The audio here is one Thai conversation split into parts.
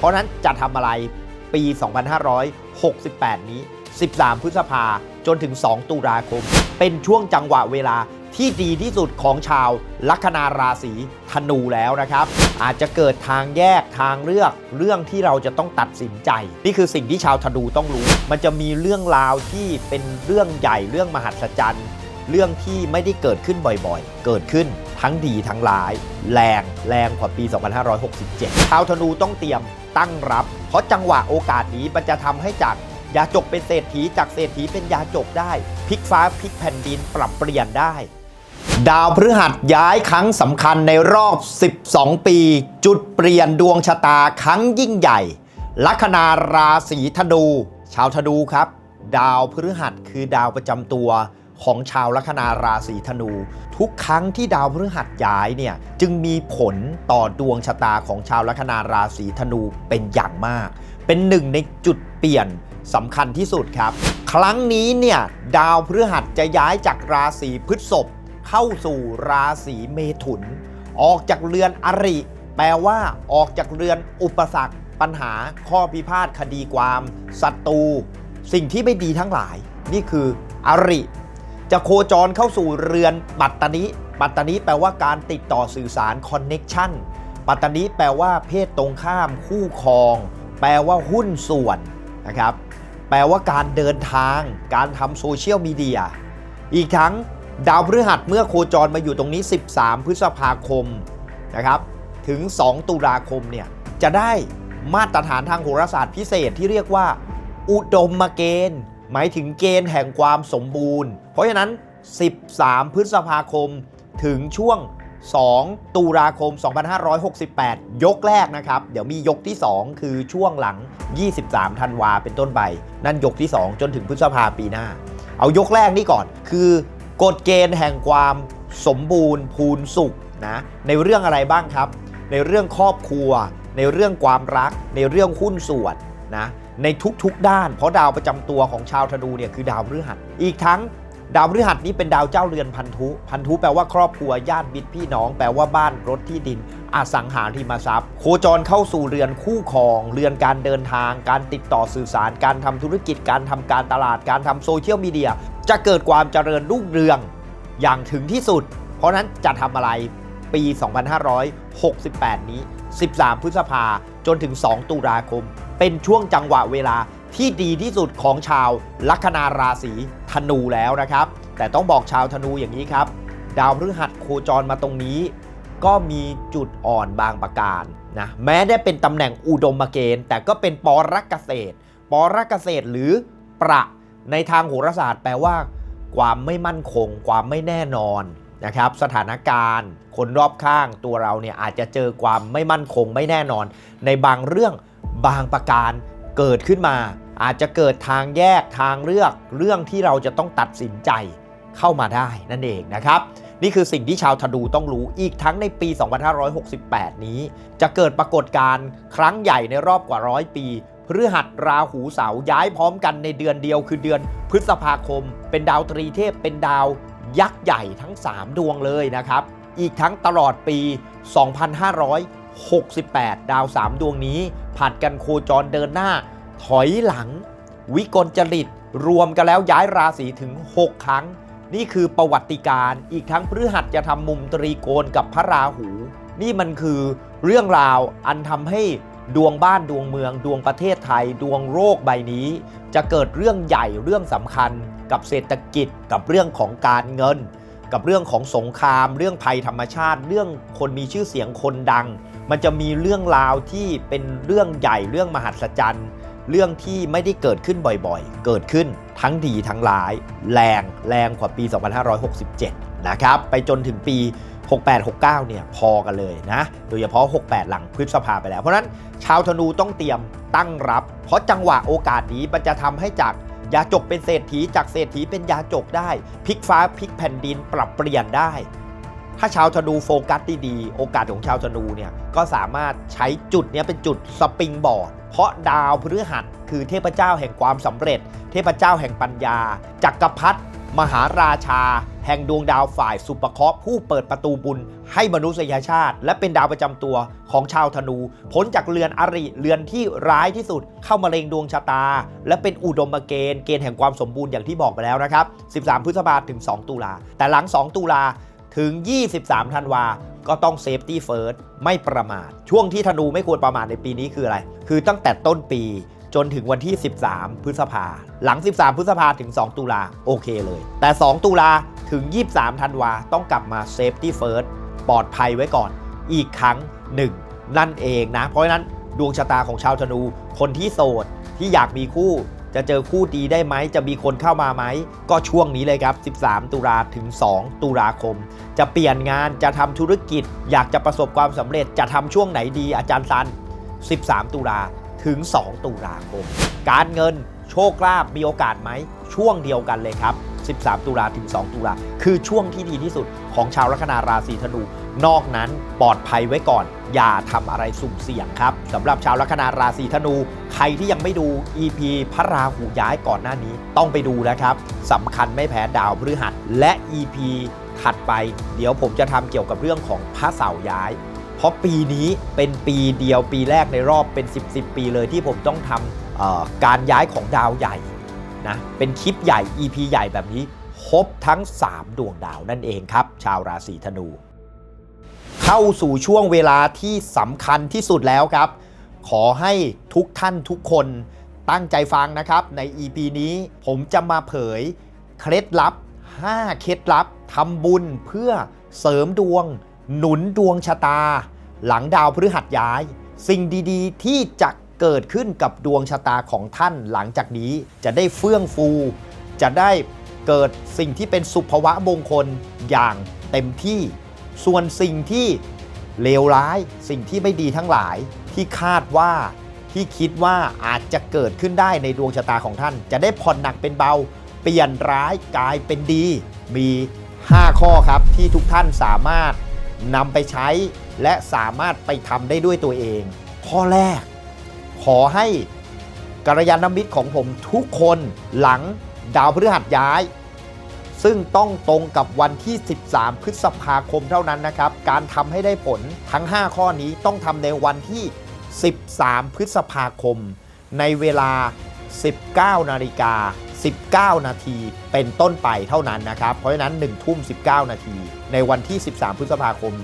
เพราะฉะนั้นจะทำอะไรปี 2568 นี้ 13 พฤษภาจนถึง 2 ตุลาคม เป็นช่วงจังหวะเวลาที่ดีที่สุดของชาวลัคนาราศีธนูแล้วนะครับ อาจจะเกิดทางแยกทางเลือกเรื่องที่เราจะต้องตัดสินใจ นี่คือสิ่งที่ชาวธนูต้องรู้ มันจะมีเรื่องราวที่เป็นเรื่องใหญ่เรื่องมหัศจรรย์ เรื่องที่ไม่ได้เกิดขึ้นบ่อยๆ เกิดขึ้นทั้งดีทั้งร้าย แรงแรงกว่าปี 2567ชาวธนูต้องเตรียมตั้งรับ เพราะจังหวะโอกาสนี้มันจะทำให้จากยาจกเป็นเศรษฐีจากเศรษฐีเป็นยาจกได้พลิกฟ้าพลิกแผ่นดินปรับเปลี่ยนได้ ดาวพฤหัสย้ายครั้งสำคัญในรอบ 12 ปี จุดเปลี่ยนดวงชะตาครั้งยิ่งใหญ่ ลัคนาราศีธนู ชาวธนูครับ ดาวพฤหัสคือดาวประจำตัว ของชาวลัคนาราศีธนู ทุกครั้งที่ดาวพฤหัสย้ายเนี่ยจึงมีผลต่อดวงชะตาของชาวลัคนาราศีธนูเป็นอย่างมาก เป็นหนึ่งในจุดเปลี่ยนสำคัญที่สุดครับ ครั้งนี้เนี่ยดาวพฤหัสจะย้ายจากราศีพฤษภเข้าสู่ราศีเมถุน ออกจากเรือนอริ แปลว่าออกจากเรือนอุปสรรค ปัญหาข้อพิพาทคดีความศัตรูสิ่งที่ไม่ดีทั้งหลาย นี่คืออริ จะโคจรเข้าสู่เรือนปัตตานิปัตตานิแปลว่าการติดต่อสื่อสารคอนเน็กชันปัตตานิแปลว่าเพศตรงข้าม คู่ครอง แปลว่าหุ้นส่วนนะครับ แปลว่าการเดินทาง การทำโซเชียลมีเดีย อีกทั้งดาวพฤหัสเมื่อโคจรมาอยู่ตรงนี้ 13 พฤษภาคมนะครับถึง 2 ตุลาคมเนี่ยจะได้มาตรฐานทางโหราศาสตร์พิเศษที่เรียกว่า อุดมเกณฑ์ หมายถึงเกณฑ์แห่งความสมบูรณ์ เพราะฉะนั้น 13 พฤษภาคมถึงช่วง 2 ตุลาคม 2568 ยกแรกนะครับ เดี๋ยวมียกที่ 2 คือช่วงหลัง 23 ธันวาเป็นต้นไป นั่นยกที่ 2 จนถึงพฤษภาปีหน้า เอายกแรกนี่ก่อน คือกฎเกณฑ์แห่งความสมบูรณ์พูนสุขนะในเรื่องอะไรบ้างครับ ในเรื่องครอบครัว ในเรื่องความรัก ในเรื่องหุ้นส่วนนะ ในทุกๆด้าน เพราะดาวประจำตัวของชาวธนูเนี่ยคือดาวพฤหัส อีกทั้งดาวพฤหัสนี้เป็นดาวเจ้าเรือนพันธุ พันธุแปลว่าครอบครัวญาติมิตรพี่น้อง แปลว่าบ้านรถที่ดิน อสังหาริมทรัพย์ โคจรเข้าสู่เรือนคู่ครอง เรือนการเดินทาง การติดต่อสื่อสาร การทำธุรกิจ การทำการตลาด การทำโซเชียลมีเดีย จะเกิดความเจริญรุ่งเรืองอย่างถึงที่สุด เพราะนั้นจะทำอะไรปี 2568 นี้ 13 พฤษภาจนถึง 2 ตุลาคม เป็นช่วงจังหวะเวลาที่ดีที่สุดของชาวลัคนาราศีธนูแล้วนะครับ แต่ต้องบอกชาวธนูอย่างนี้ครับ ดาวพฤหัสโคจรมาตรงนี้ ก็มีจุดอ่อนบางประการนะแม้ได้เป็นตำแหน่งอุดมเกณฑ์ แต่ก็เป็นปรักเกษตรปรักเกษตรหรือประในทางโหราศาสตร์แปลว่า ความไม่มั่นคง ความไม่แน่นอนนะครับสถานการณ์ คนรอบข้างตัวเราเนี่ยอาจจะเจอความไม่มั่นคงไม่แน่นอน ในบางเรื่อง บางประการเกิดขึ้นมา อาจจะเกิดทางแยกทางเลือกเรื่องที่เราจะต้องตัดสินใจเข้ามาได้นั่นเองนะครับ นี่คือสิ่งที่ชาวธนูต้องรู้อีกทั้งในปี 2568 นี้ จะเกิดปรากฏการณ์ครั้งใหญ่ในรอบกว่าร้อยปีพฤหัสราหูเสาย้ายพร้อมกันในเดือนเดียวคือเดือนพฤษภาคม เป็นดาวตรีเทพเป็นดาวยักษ์ใหญ่ทั้ง 3 ดวงเลยนะครับ อีกทั้งตลอดปี 2500 68 ดาว 3 ดวงนี้ผัดกันโคจรเดินหน้า ถอยหลัง วิกลจริต รวมกันแล้วย้ายราศีถึง 6 ครั้ง นี่คือประวัติการอีกทั้งพฤหัสจะทำมุมตรีโกณกับพระราหู นี่มันคือเรื่องราวอันทำให้ดวงบ้านดวงเมืองดวงประเทศไทย ดวงโลกใบนี้ จะเกิดเรื่องใหญ่เรื่องสำคัญกับเศรษฐกิจกับเรื่องของการเงิน กับเรื่องของสงคราม เรื่องภัยธรรมชาติ เรื่องคนมีชื่อเสียงคนดัง มันจะมีเรื่องราวที่เป็นเรื่องใหญ่เรื่องมหัศจรรย์ เรื่องที่ไม่ได้เกิดขึ้นบ่อยๆ เกิดขึ้นทั้งดีทั้งร้าย แรงแรงกว่าปี 2567 นะครับ ไปจนถึงปี 68-69 เนี่ยพอกันเลยนะ โดยเฉพาะ 68 หลังพฤษภาไปแล้ว เพราะนั้นชาวธนูต้องเตรียมตั้งรับ เพราะจังหวะโอกาสนี้มันจะทำให้จาก ยาจกเป็นเศรษฐีจากเศรษฐีเป็นยาจกได้พลิกฟ้าพลิกแผ่นดินปรับเปลี่ยนได้ ถ้าชาวธนูโฟกัสดีๆโอกาสของชาวธนูเนี่ยก็สามารถใช้จุดนี้เป็นจุดสปริงบอร์ดเพราะดาวพฤหัสคือเทพเจ้าแห่งความสำเร็จ เทพเจ้าแห่งปัญญาจักรพรรดิ มหาราชา แห่งดวงดาวฝ่ายสุปเคราะห์ผู้เปิดประตูบุญให้มนุษยชาติ และเป็นดาวประจำตัวของชาวธนูพ้นจากเรือนอริเรือนที่ร้ายที่สุด เข้ามาเล็งดวงชะตา และเป็นอุดมเกณฑ์เกณฑ์แห่งความสมบูรณ์อย่างที่บอกไปแล้วนะครับ 13 พฤษภาถึง 2 ตุลา แต่หลัง 2 ตุลาถึง 23 ธันวาก็ต้องเซฟตี้เฟิร์สไม่ประมาท ช่วงที่ธนูไม่ควรประมาทในปีนี้คืออะไร คือตั้งแต่ต้นปี จนถึงวันที่ 13 พฤษภา หลัง 13 พฤษภาถึง 2 ตุลาโอเคเลย แต่ 2 ตุลาถึง 23 ธันวาต้องกลับมาเซฟตี้เฟิร์สปลอดภัยไว้ก่อน อีกครั้งหนึ่งนั่นเองนะ เพราะฉะนั้นดวงชะตาของชาวธนู คนที่โสดที่อยากมีคู่จะเจอคู่ดีได้ไหม จะมีคนเข้ามาไหม ก็ช่วงนี้เลยครับ 13 ตุลาถึง 2 ตุลาคม จะเปลี่ยนงาน จะทำธุรกิจ อยากจะประสบความสำเร็จ จะทำช่วงไหนดีอาจารย์ซัน 13 ตุลา ถึง 2 ตุลาคม การเงินโชคลาภมีโอกาสไหม ช่วงเดียวกันเลยครับ 13 ตุลาถึง 2 ตุลาคือช่วงที่ดีที่สุดของชาวลัคนาราศีธนู นอกนั้นปลอดภัยไว้ก่อน อย่าทำอะไรสุ่มเสี่ยงครับสำหรับชาวลัคนาราศีธนู ใครที่ยังไม่ดู EP พระราหูย้ายก่อนหน้านี้ ต้องไปดูนะครับสำคัญไม่แพ้ดาวพฤหัส และ EP ถัดไป เดี๋ยวผมจะทำเกี่ยวกับเรื่องของพระเสาร์ย้าย เพราะปีนี้เป็นปีเดียวปีแรกในรอบเป็น 10 10 ปีเลยที่ผมต้องทำการย้ายของดาวใหญ่นะเป็นคลิปใหญ่ EP ใหญ่แบบนี้ครบทั้ง 3 ดวงดาวนั่นเองครับ ชาวราศีธนู เข้าสู่ช่วงเวลาที่สำคัญที่สุดแล้วครับ ขอให้ทุกท่านทุกคนตั้งใจฟังนะครับ ใน EP นี้ผมจะมาเผย เคล็ดลับ 5 เคล็ดลับทำบุญเพื่อเสริมดวง หนุนดวงชะตา หลังดาวพฤหัสย้าย สิ่งดีๆ ที่จะเกิดขึ้นกับดวงชะตาของท่านหลังจากนี้จะได้เฟื่องฟู จะได้เกิดสิ่งที่เป็นสุภวะมงคลอย่างเต็มที่ ส่วนสิ่งที่เลวร้ายสิ่งที่ไม่ดีทั้งหลายที่คาดว่าที่คิดว่าอาจจะเกิดขึ้นได้ในดวงชะตาของท่าน จะได้ผ่อนหนักเป็นเบา เปลี่ยนร้ายกลายเป็นดี มี 5 ข้อครับที่ทุกท่านสามารถ นำไปใช้และสามารถไปทำได้ด้วยตัวเอง ข้อแรก ขอให้กัลยาณมิตรของผมทุกคนหลังดาวพฤหัสย้าย ซึ่งต้องตรงกับวันที่ 13 พฤษภาคมเท่านั้นนะครับ การทำให้ได้ผลทั้ง 5 ข้อนี้ต้องทำในวันที่ 13 พฤษภาคม ในเวลา 19 นาฬิกา 19 นาทีเป็นต้นไปเท่านั้นนะครับ เพราะฉะนั้น 1 ทุ่ม 19 นาที ในวันที่ 13 พฤษภาคม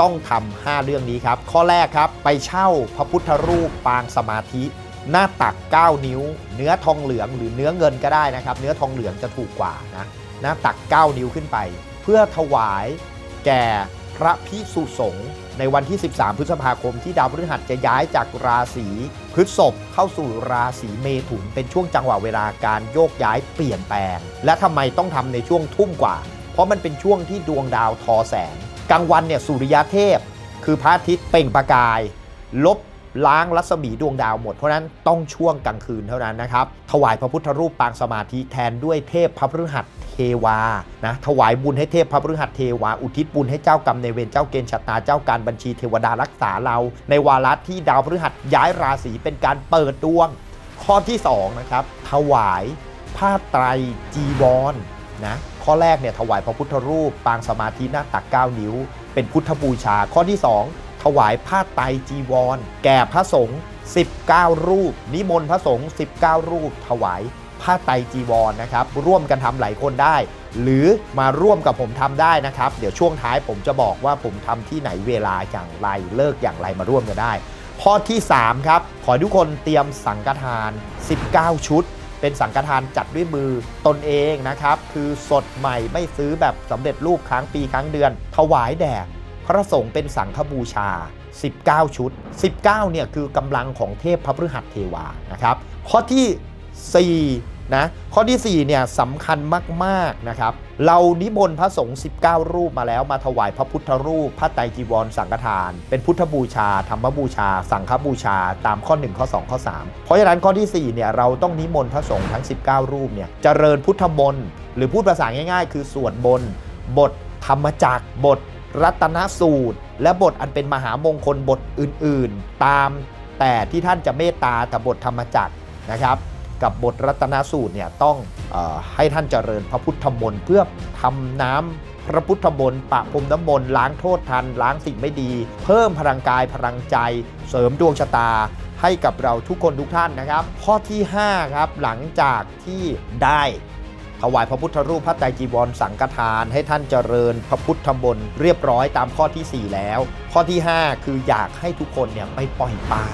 ต้องทำ5เรื่องนี้ครับ ข้อแรกครับ ไปเช่าพระพุทธรูปปางสมาธิ หน้าตัก 9 นิ้ว เนื้อทองเหลืองหรือเนื้อเงินก็ได้นะครับ เนื้อทองเหลืองจะถูกกว่านะหน้าตัก 9 นิ้วขึ้นไป เพื่อถวายแก่พระพิสุสงฆ์ในวันที่ 13 พฤษภาคมที่ดาวพฤหัสจะย้ายจากราศีพฤษภเข้าสู่ราศีเมถุนเป็นช่วงจังหวะเวลาการโยกย้ายเปลี่ยนแปลง และทำไมต้องทำในช่วงทุ่มกว่า เพราะมันเป็นช่วงที่ดวงดาวทอแสง กลางวันเนี่ยสุริยเทพ คือพระอาทิตย์เปล่งประกาย ลบล้างรัศมีดวงดาวหมด เพราะนั้นต้องช่วงกลางคืนเท่านั้นนะครับ ถวายพระพุทธรูปปางสมาธิแทนด้วยเทพพระพฤหัสเทวา นะ ถวายบุญให้เทพพระพฤหัสเทวา อุทิศบุญให้เจ้ากรรมในเวรเจ้าเกณฑ์ชะตาเจ้าการบัญชีเทวดารักษาเรา ในวาระที่ดาวพฤหัสย้ายราศีเป็นการเปิดดวง ข้อที่สองนะครับ ถวายผ้าไตรจีวรนะ ข้อแรกเนี่ยถวายพระพุทธรูป ปางสมาธิหน้าตัก 9 นิ้ว เป็นพุทธบูชา ข้อที่ 2 ถวายผ้าไตรจีวร แก่พระสงฆ์19 รูป นิมนต์พระสงฆ์19 รูป ถวายผ้าไตรจีวรนะครับ ร่วมกันทำหลายคนได้ หรือมาร่วมกับผมทำได้นะครับ เดี๋ยวช่วงท้ายผมจะบอกว่าผมทำที่ไหนเวลาอย่างไรเลิกอย่างไรมาร่วมกันได้ ข้อที่ 3 ครับ ขอทุกคนเตรียมสังฆทาน 19 ชุด เป็นสังฆทานจัดด้วยมือตนเองนะครับ คือสดใหม่ไม่ซื้อแบบสำเร็จรูปครั้งปีครั้งเดือน ถวายแด่พระสงฆ์เป็นสังฆบูชา 19 ชุด 19เนี่ยคือกำลังของเทพพระพฤหัสเทวานะครับ ข้อที่ 4 นะข้อที่4เนี่ยสำคัญมากๆนะครับเรานิมนต์พระสงฆ์19 รูปมาแล้วมาถวายพระพุทธรูปพระไตรจีวรสังฆทาน เป็นพุทธบูชา ธรรมบูชา สังฆบูชา ตามข้อ 1 ข้อ 2 ข้อ 3 เพราะฉะนั้นข้อที่4เนี่ยเราต้องนิมนต์พระสงฆ์ทั้ง 19 รูปเนี่ยเจริญพุทธมนต์หรือพูดภาษาง่าย ๆ คือสวดบนต์บทธรรมจักบท รัตนสูตร และบทอันเป็นมหามงคลบทอื่นๆ ตามแต่ที่ท่านจะเมตตาแต่บทธรรมจักนะครับ กับบทรัตนสูตรเนี่ยต้องอให้ท่านเจริญพระพุทธมนต์เพื่อทำน้ำพระพุทธมนต์ปะพรมน้ำมนต์ล้างโทษทัน ล้างสิ่งไม่ดี เพิ่มพลังกายพลังใจ เสริมดวงชะตาให้กับเราทุกคนทุกท่านนะครับ ข้อที่ 5 ครับ หลังจากที่ได้ถวายพระพุทธรูปพระไตรจีวรสังฆทาน ให้ท่านเจริญพระพุทธมนต์เรียบร้อยตามข้อทีสี่4 แล้ว ข้อที่ 5 คืออยากให้ทุกคนเนี่ยไปปล่อยปลา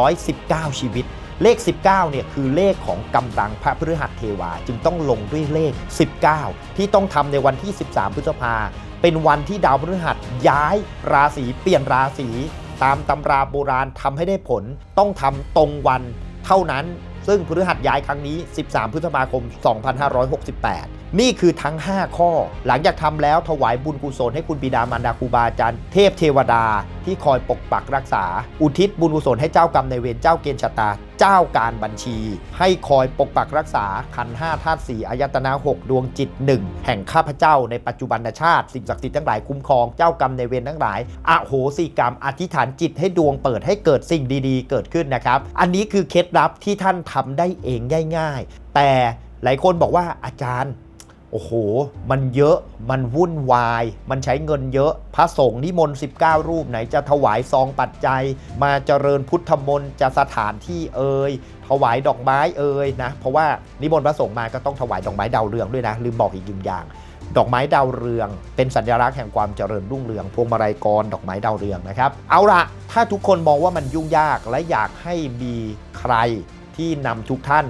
119 ชีวิต เลข 19เนี่ยคือเลขของกำลังพระพฤหัสเทวา จึงต้องลงด้วยเลข 19 ที่ต้องทำในวันที่ 13 พฤษภา เป็นวันที่ดาวพฤหัสย้ายราศีเปลี่ยนราศีตามตำราโบราณทำให้ได้ผล ต้องทำตรงวันเท่านั้น ซึ่งพฤหัสย้ายครั้งนี้ 13 พฤษภาคม 2568 นี่คือทั้ง 5 ข้อ หลังจากทำแล้วถวายบุญกุศลให้คุณบิดามารดาครูบาอาจารย์เทพเทวดาที่คอยปกปักรักษา อุทิศบุญกุศลให้เจ้ากรรมในเวรเจ้าเกณฑ์ชะตา เจ้าการบัญชี ให้คอยปกปักรักษาขันห้าธาตุสี่อายตนะหกดวงจิตหนึ่งแห่งข้าพเจ้าในปัจจุบันชาติ สิ่งศักดิ์สิทธิ์ทั้งหลายคุ้มครองเจ้ากรรมในเวรทั้งหลายอโหสิกรรมอธิษฐานจิตให้ดวงเปิดให้เกิดสิ่งดีๆ เกิดขึ้นนะครับ อันนี้คือเคล็ดลับที่ท่านทำได้เองง่าย ๆ แต่หลายคนบอกว่าอาจารย์ โอ้โห มันเยอะ มันวุ่นวาย มันใช้เงินเยอะ พระสงฆ์นิมนต์ 19 รูปไหนจะถวายซองปัจจัย มาเจริญพุทธมนต์จะสถานที่เอ่ย ถวายดอกไม้เอ่ยนะ เพราะว่านิมนต์พระสงฆ์มาก็ต้องถวายดอกไม้ดาวเรืองด้วยนะ ลืมบอกอีกหนึ่งอย่าง ดอกไม้ดาวเรือง เป็นสัญลักษณ์แห่งความเจริญรุ่งเรือง พวงมาลัยกร ดอกไม้ดาวเรืองนะครับ เอาละถ้าทุกคนมองว่ามันยุ่งยาก และอยากให้มีใครที่นำทุกท่าน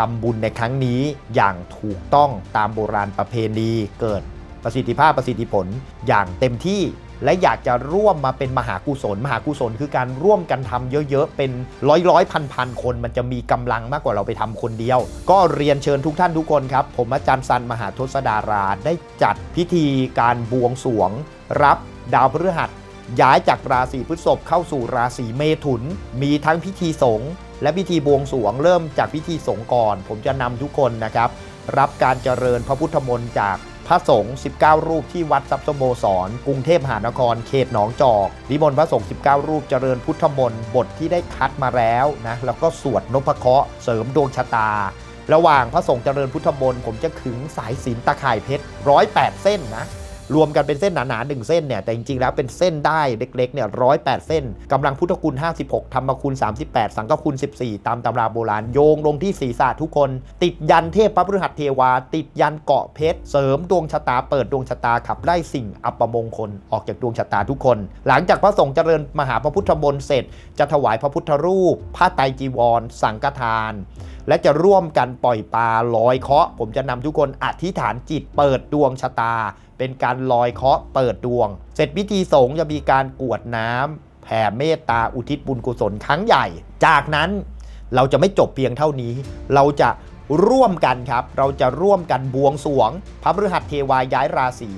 ทำบุญในครั้งนี้อย่างถูกต้องตามโบราณประเพณีเกิดประสิทธิภาพประสิทธิผลอย่างเต็มที่ และอยากจะร่วมมาเป็นมหากุศล มหากุศลคือการร่วมกันทำเยอะๆ เป็นร้อยร้อยพันพันคน มันจะมีกำลังมากกว่าเราไปทำคนเดียว ก็เรียนเชิญทุกท่านทุกคนครับ ผมอาจารย์ซันมหาทศดาราได้จัดพิธีการบวงสรวง รับดาวพฤหัสย้ายจากราศีพฤษภเข้าสู่ราศีเมถุน มีทั้งพิธีสงฆ์ และพิธีบวงสรวงเริ่มจากพิธีสงฆ์ก่อน ผมจะนำทุกคนนะครับ รับการเจริญพระพุทธมนต์จากพระสงฆ์ 19 รูปที่วัดทรัพย์สโมสร กรุงเทพมหานคร เขตหนองจอกนิมนต์พระสงฆ์ 19 รูปเจริญพุทธมนต์บทที่ได้คัดมาแล้วนะ แล้วก็สวดนพเคราะห์เสริมดวงชะตา ระหว่างพระสงฆ์เจริญพุทธมนต์ผมจะขึงสายสิญจนตะข่ายเพชรร้อยแปดเส้นนะ รวมกันเป็นเส้นหนาๆหนึ่งเส้นเนี่ยแต่จริงๆแล้วเป็นเส้นได้เล็กๆเนี่ยร้อยแปดเส้นกำลังพุทธคุณ 56ธรรมคุณ 38 สังฆคุณ 14 ตามตำราโบราณโยงลงที่ศีรษะทุกคน ติดยันเทพพระพฤหัสเทวา ติดยันเกาะเพชร เสริมดวงชะตาเปิดดวงชะตาขับไล่สิ่งอัปมงคลออกจากดวงชะตาทุกคน หลังจากพระสงฆ์เจริญมหาพระพุทธมนต์เสร็จ จะถวายพระพุทธรูปผ้าไตรจีวร สังฆทาน และจะร่วมกันปล่อยปลาลอยเคาะ ผมจะนำทุกคนอธิษฐานจิตเปิดดวงชะตา เป็นการลอยเคาะเปิดดวง เสร็จพิธีสงฆ์จะมีการกวดน้ำแผ่เมตตาอุทิศบุญกุศลครั้งใหญ่ จากนั้นเราจะไม่จบเพียงเท่านี้ เราจะร่วมกันครับ เราจะร่วมกันบวงสรวง พระฤหัสเทวาย้ายราศี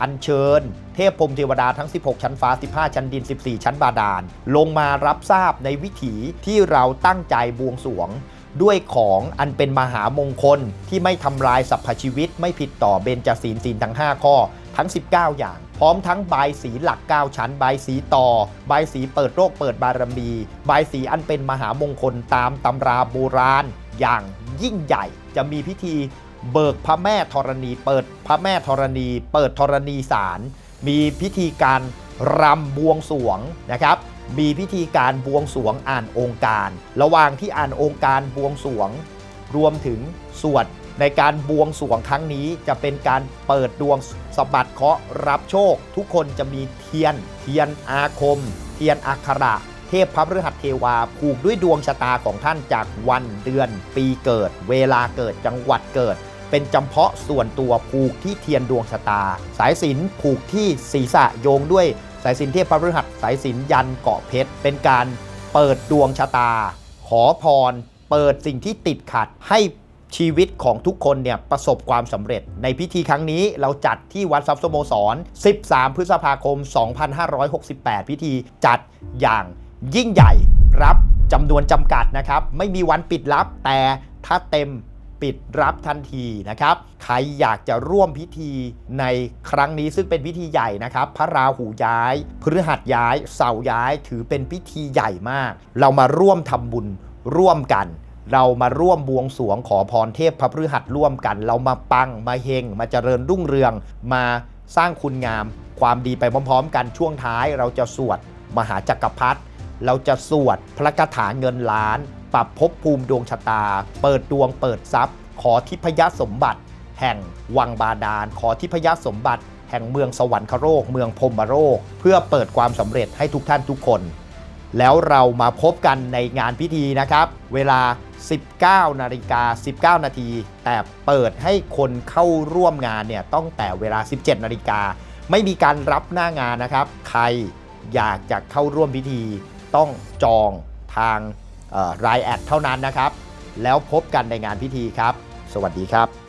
อัญเชิญ เทพพรมเทวดาทั้ง 16 ชั้นฟ้า 15 ชั้นดิน 14 ชั้นบาดาล ลงมารับทราบในวิถีที่เราตั้งใจบวงสรวง ด้วยของอันเป็นมหามงคลที่ไม่ทำลายสรรพชีวิต ไม่ผิดต่อเบญจศีลศีลทั้ง 5 ข้อทั้ง 19 อย่าง พร้อมทั้งใบสีหลัก 9 ชั้น ใบสีต่อ ใบสีเปิดโรคเปิดบารมีใบสีอันเป็นมหามงคลตามตำราโบราณ อย่างยิ่งใหญ่จะมีพิธีเบิกพระแม่ธรณี เปิดพระแม่ธรณี เปิดธรณีศาลมีพิธีการ รำบวงสวงนะครับ มีพิธีการบวงสวงอ่านองค์การ ระหว่างที่อ่านองค์การบวงสวง รวมถึงสวดในการบวงสวงครั้งนี้จะเป็นการเปิดดวงสบัดเคราะห์รับโชค ทุกคนจะมีเทียน เทียนอาคม เทียนอักขระเทพพระพฤหัสเทวาผูกด้วยดวงชะตาของท่านจากวันเดือน ปีเกิด เวลาเกิดจังหวัดเกิด เป็นจำเพาะส่วนตัวผูกที่เทียนดวงชะตา สายสินผูกที่ศีรษะโยงด้วย สายสินเทพพระพฤหัสสายสินยันเกาะเพชรเป็นการเปิดดวงชะตา ขอพร เปิดสิ่งที่ติดขัดให้ชีวิตของทุกคนเนี่ยประสบความสำเร็จ ในพิธีครั้งนี้เราจัดที่วัดทรัพย์สโมสร 13 พฤษภาคม 2568 พิธีจัดอย่างยิ่งใหญ่รับจำนวนจำกัดนะครับ ไม่มีวันปิดรับแต่ถ้าเต็ม ปิดรับทันทีนะครับ ใครอยากจะร่วมพิธีในครั้งนี้ซึ่งเป็นพิธีใหญ่นะครับ พระราหูย้าย พฤหัสย้าย เสาย้าย ถือเป็นพิธีใหญ่มาก เรามาร่วมทำบุญร่วมกัน เรามาร่วมบวงสรวงขอพรเทพพระพฤหัสร่วมกัน เรามาปังมาเฮงมาเจริญรุ่งเรือง มาสร้างคุณงาม ความดีไปพร้อม ๆ กันช่วงท้าย เราจะสวดมหาจักรพรรดิเราจะสวดพระคาถาเงินล้าน ปรับภพภูมิดวงชะตา เปิดดวงเปิดทรัพย์ ขอทิพยสมบัติ แห่งวังบาดาล ขอทิพยสมบัติ แห่งเมืองสวรรคโรคเมืองพรมโรคเพื่อเปิดความสำเร็จให้ทุกท่านทุกคน แล้วเรามาพบกันในงานพิธีนะครับ เวลา 19นาฬิกา19 นาที แต่เปิดให้คนเข้าร่วมงานเนี่ยต้องแต่เวลา 17 นาฬิกา ไม่มีการรับหน้างานนะครับ ใครอยากจะเข้าร่วมพิธีต้องจองทาง รายแอดเท่านั้นนะครับ แล้วพบกันในงานพิธีครับ สวัสดีครับ